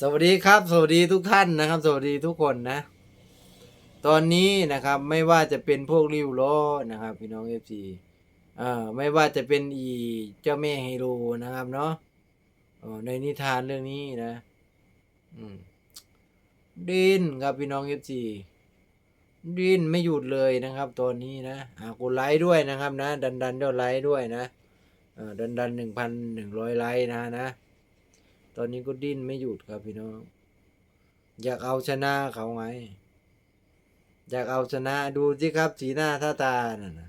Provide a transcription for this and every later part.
สวัสดีครับ สวัสดีทุกท่านนะครับ สวัสดีทุกคนนะ ตอนนี้นะครับไม่ว่าจะเป็นพวกริ้วล้อนะครับ พี่น้องเอฟซีอ่าไม่ว่าจะเป็นอีเจ้าแม่ไฮโลนะครับเนาะในนิทานเรื่องนี้นะ อืมดินครับพี่น้องเอฟซีดินไม่หยุดเลยนะครับตอนนี้นะอ่ากดไลค์ด้วยนะครับนะ ดันดันยอดไลค์ด้วยนะเออดันดันหนึ่งพันหนึ่งร้อยไลค์นะนะ ตอนนี้ก็ดิ้นไม่หยุดครับพี่น้อง อยากเอาชนะเขาไง อยากเอาชนะดูสิครับสีหน้าท่าตาน่ะนะ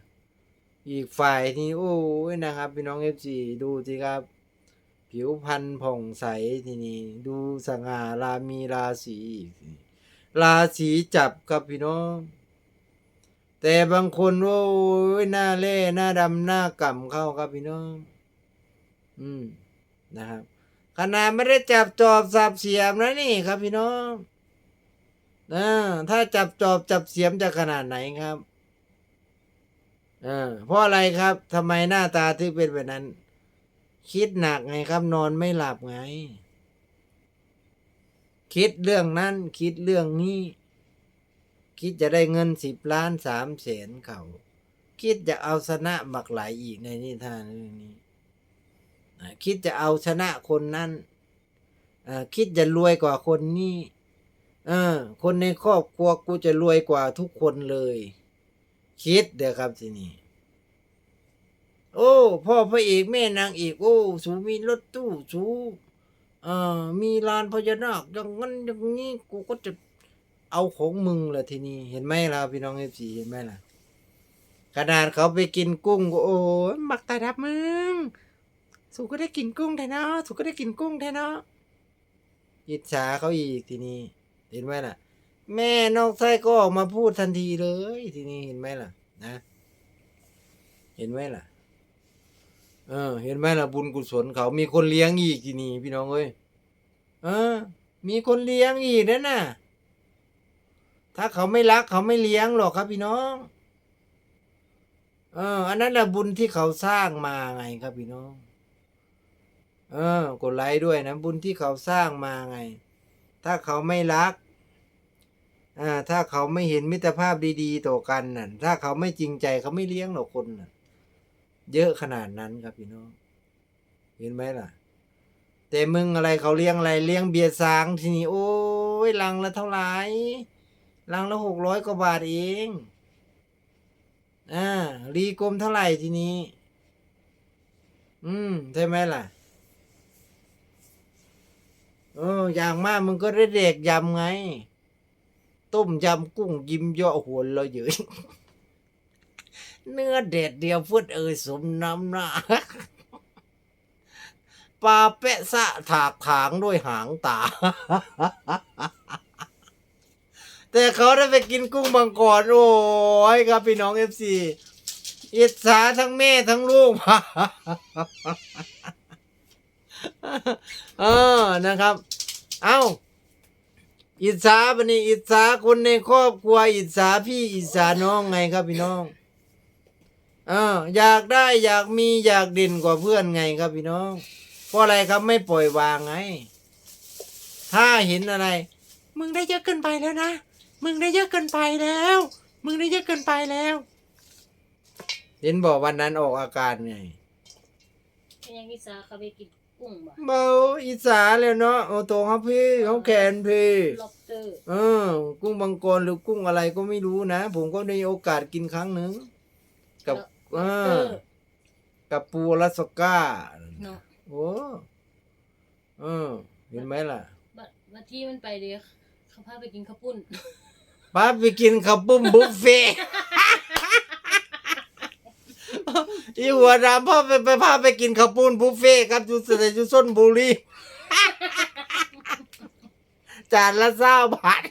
อีกฝ่ายนี่โอ้ยนะครับ พี่น้องเอฟซีดูสิครับ ผิวพรรณผ่องใสทีนี้ดูสง่ารามีราศีอีกราศีจับครับพี่น้อง แต่บางคนโอ้ยหน้าเล่หน้าดำหน้าก่ำเข้าครับพี่น้อง อืมนะครับ ขนาดไม่ได้จับจอบสับเสียมนะนี่ครับพี่น้องนะถ้าจับจอบจับเสียมจะขนาดไหนครับเออเพราะอะไรครับทำไมหน้าตาที่เป็นแบบนั้น คิดหนักไงครับ นอนไม่หลับไง คิดเรื่องนั้น คิดเรื่องนี้ คิดจะได้เงินสิบล้านสามแสนเขา คิดจะเอาชนะบักหลายอีกในนิทานเรื่องนี้ คิดจะเอาชนะคนนั้นอ่าคิดจะรวยกว่าคนนี้เออ คนในครอบครัวกูจะรวยกว่าทุกคนเลย คิดเด้อครับทีนี้โอ้ พ่อพระเอกแม่นางเอกโอ้ สูมีรถตู้สูเอ่อมีลานพญานาคอย่างนั้นอย่างนี้กูก็จะเอาของมึงละทีนี้เห็นไหมล่ะพี่น้องเอฟซีเห็นไหมล่ะขนาดเขาไปกินกุ้งก็โอ้มักตาดับมึง สุก็ได้กินกุ้งแทนเนาะสุก็ได้กินกุ้งแทนเนาะอิจฉาเขาอีกทีนี้เห็นไหมล่ะ แม่นอกไส้ก็ออกมาพูดทันทีเลย ทีนี้เห็นไหมล่ะ นะ เห็นไหมล่ะ เออ เห็นไหมล่ะ บุญกุศลเขามีคนเลี้ยงอีกทีนี้พี่น้องเอ้ยเออ มีคนเลี้ยงอีกนั่นน่ะ ถ้าเขาไม่รักเขาไม่เลี้ยงหรอกครับพี่น้องเอออันนั้นแหละบุญที่เขาสร้างมาไงครับพี่น้อง เออกดไลค์ด้วยนะบุญที่เขาสร้างมาไง ถ้าเขาไม่รักอ่าถ้าเขาไม่เห็นมิตรภาพดีๆต่อกันน่ะถ้าเขาไม่จริงใจเขาไม่เลี้ยงหรอกคนน่ะ เยอะขนาดนั้นครับพี่น้องเห็นไหมล่ะ แต่มึงอะไรเขาเลี้ยงอะไรเลี้ยงเบียร์สางทีนี้โอ้ยลังละเท่าไหร่ลังละหกร้อยกว่าบาทเองอ่ารีกรมเท่าไหร่ทีนี้ อืมใช่ไหมล่ะ เออ อย่างมากมึงก็ได้เด็กยำไง ต้มยำกุ้งยิ้มเยาะหัวเราเยอะเนื้อเด็ดเดียวพุดเอ่ยสมน้ำหน้าปลาเปะสะถากถางด้วยหางตา แต่เขาได้ไปกินกุ้งมังกรโอ้ยครับพี่น้องเอฟซีอิจฉาทั้งแม่ทั้งลูก เออนะครับ เอ้าอิจฉาบันนี้อิจฉาคนในครอบครัวอิจฉาพี่อิจฉาน้องไงครับพี่น้องเอออยากได้อยากมีอยากเด่นกว่าเพื่อนไงครับพี่น้องเพราะอะไรครับไม่ปล่อยวางไง ถ้าเห็นอะไร มึงได้เยอะเกินไปแล้วนะมึงได้เยอะเกินไปแล้ว มึงได้เยอะเกินไปแล้วเห็นบอกวันนั้นออกอาการไงยังอีสาเขาไปกิน กุ้งบ่เบาอีสานเลยเนาะโอ้โตครับพี่เขาแขนพี่ล็อบสเตอร์เออ กุ้งบางกรหรือกุ้งอะไรก็ไม่รู้นะ ผมก็ได้โอกาสกินครั้งหนึ่งกับเอล็อบสอเตอร์กับปูรัสก้าเนาะโอ้เออเห็นไหมล่ะบัดบัดที่มันไปเดียวเขาพาไปกินข้าวปุ้นป้าไปกินข้าวปุ้มบุฟเฟ่ต์ อีหัวดำพ่อไปไปพาไปกินข้าวปุ้นบุฟเฟ่ต์ครับอยู่สเตจุส้นบุรีจานละเศร้าบาท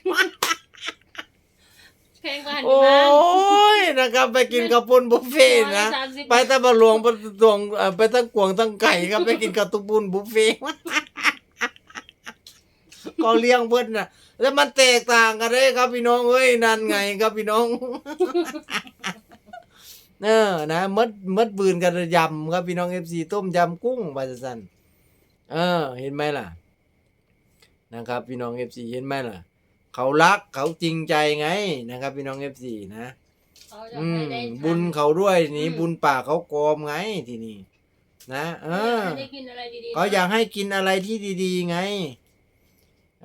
แพงกว่าหันโอ้บ้างยนะครับไปกินข้าวปุ้นบุฟเฟ่ต์นะสามสิบไปตะบะหลวงไปตวงเอ่อไปตั้งกวงตั้งไก่ครับไปกินข้าวตุปุ้นบุฟเฟ่ต์ก็เลี้ยงเพิ่นน่ะแล้วมันแตกต่างกันเลยครับพี่น้องเอ้ยนั่นไงครับพี่น้อง เออนะมดมดบืนกันยำครับพี่น้องเอฟซีต้มยำกุ้งบาจันเออ เห็นไหมล่ะ นะครับ พี่น้องเอฟซีเห็นไหมล่ะ เขารักเขาจริงใจไงนะครับ พี่น้องเอฟซีนะเขาจะอืให้มได้ทานบุญเขาด้วยนี่อืมบุญป่ากเขากอมไงทีนี้นะเอเขาอยากอให้ได้กินอะไรดีๆเขาอยากให้กินอะไรที่ดี ๆ ไง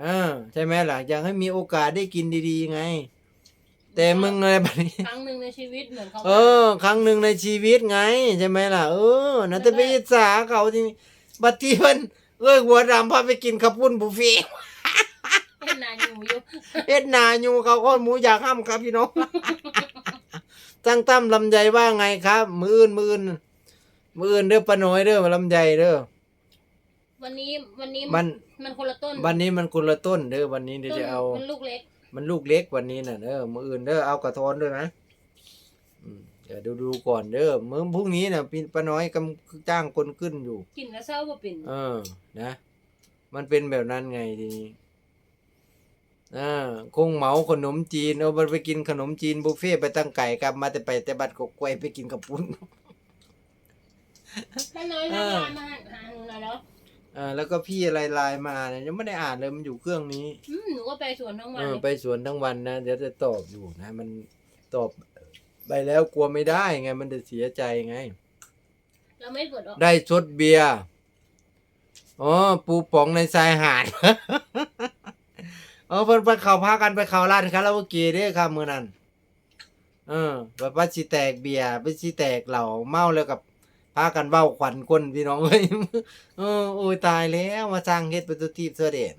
เออใช่ไหมล่ะอยากให้มีโอกาสได้กินดี ๆ ไง แต่มึงอะไรแบบนี้ ครั้งหนึ่งในชีวิตเหมือนเขาเออ ครั้งหนึ่งในชีวิตไงใช่ไหมล่ะ เออนะแต่ไปอิจฉาเขาที่นี่บัดที่มันเอ้ยหัวดำพาไปกินข้าวปุ้นบุฟเฟ่ต์เป็นนานอยู่อยู่เอ็ดหนาอยู่เขาข้อนหมูอยากห้ามครับพี่น้องจังตั้มลำไยว่าไงครับ มืออื่นมืออื่นมืออื่นเด้อป้าน้อยเด้อลำไยเด้อ วันนี้วันนี้มัน มันคนละต้นวันนี้มันคนละต้นเด้อวันนี้เดี๋ยวต้นจะเอา มันลูกเล็ก มันลูกเล็กวันนี้น่ะเด้อมืออื่นเด้อเอากระท้อนด้วยนะอืมเดี๋ยวดูดูก่อนเด้อมื้อพรุ่งนี้น่ะพี่ป้าน้อยกำจ้างคนขึ้นอยู่ กินแล้วเศร้าบ่เป็น เออ นะ มันเป็นแบบนั้นไงทีนี้อ่าคงเหมาขนมจีนเอามันไปกินขนมจีนบุฟเฟ่ต์ไปตั้งไก่กลับมาแต่ไปแต่บัดกกล้วยไปกินกับปุ้นแม่น้อยเอทำองานมาหาหนูหน่อยแล้ว อ่าแล้วก็พี่อะไรไลน์มาเนี่ยยังไม่ได้อ่านเลยมันอยู่เครื่องนี้อืมหนูก็ไปสวนทั้งวัเอนอเลยไปสวนทั้งวันนะเดี๋ยวจะตอบอยู่นะ มันตอบไปแล้วกลัวไม่ได้ไง มันจะเสียใจไง เราไม่เปิดออกได้ชดเบียร์อ๋อปูป๋องในชายหาด เออเพิ่นไปเขาพากันไปเขาร้านคาราโอเกะเด้อครับมื้อนั้น เออแบบว่าสิแตกเบียร์ไปสิแตกเหล้าเมาแล้วกับ พากันเว้าขวัญคนพี่น้องเอ้ยเออโอ้ยตายแล้วมาสร้างเฮ็ดเป็นตัวทีบเสื้อเด่น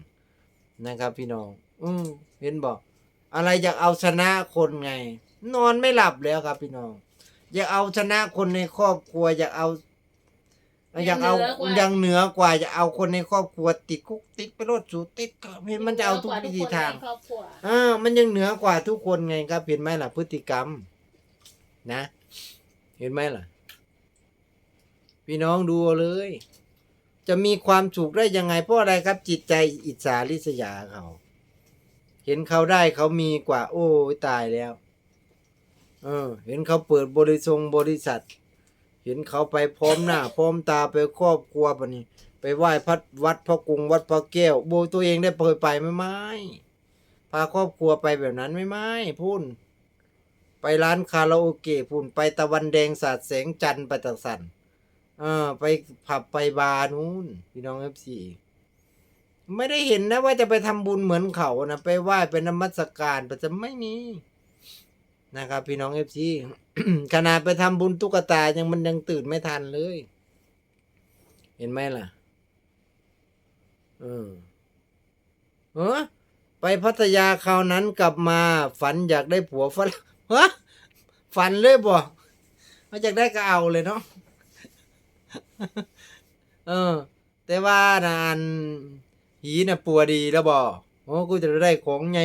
นะครับ พี่น้อง อืมเห็นบอกอะไรอยากเอาชนะคนไง นอนไม่หลับแล้วครับ พี่น้อง อยากเอาชนะคนในครอบครัว อยากเอา อยากเอายังเหนือกว่าจะเอาคนในครอบครัว ติดคุกติดไปรถสูติดก็เห็นมันจะเอาทุกวิธีทางครอบครัวอ่ามันยังเหนือกว่าทุกคนไงครับเห็นไหมล่ะพฤติกรรม นะ เห็นไหมล่ะ พี่น้องดูเลย จะมีความสุขได้ยังไงเพราะอะไรครับ จิตใจอิจฉาริษยาเขา เห็นเขาได้เขามีกว่า โอ้ตายแล้ว เออ เห็นเขาเปิดบริษัทบริษัท เห็นเขาไปพร้อมหน้า พร้อมตาไปครอบครัวปะนี่ไปไหว้พัดวัดพระกรุงวัดพระแก้วโบตัวเองได้เปิดไปไม่ไม่พาครอบครัวไปแบบนั้นไม่ไม่พูนไปร้านคาราโอเกะพูนไปตะวันแดงสาดแสงจันทร์ไปตักสัน เออ ไปผับไปบาร์นู้นพี่น้องเอฟซีไม่ได้เห็นนะว่าจะไปทำบุญเหมือนเขานะไปไหว้ไปนมัสการแต่จะไม่มีนะครับ พี่น้องเอฟซีขนาดไปทำบุญตุ๊กตายังมันยังตื่นไม่ทันเลย เห็นไหมล่ะ เออเออไปพัทยาคราวนั้นกลับมาฝันอยากได้ผัวฝรั่งฮะฝันเลยบ่มาอยากได้ก็เอาเลยเนาะ เออ แต่ว่านานหีน่ะปัวดีแล้วบ่โอ้กูจะได้ของไง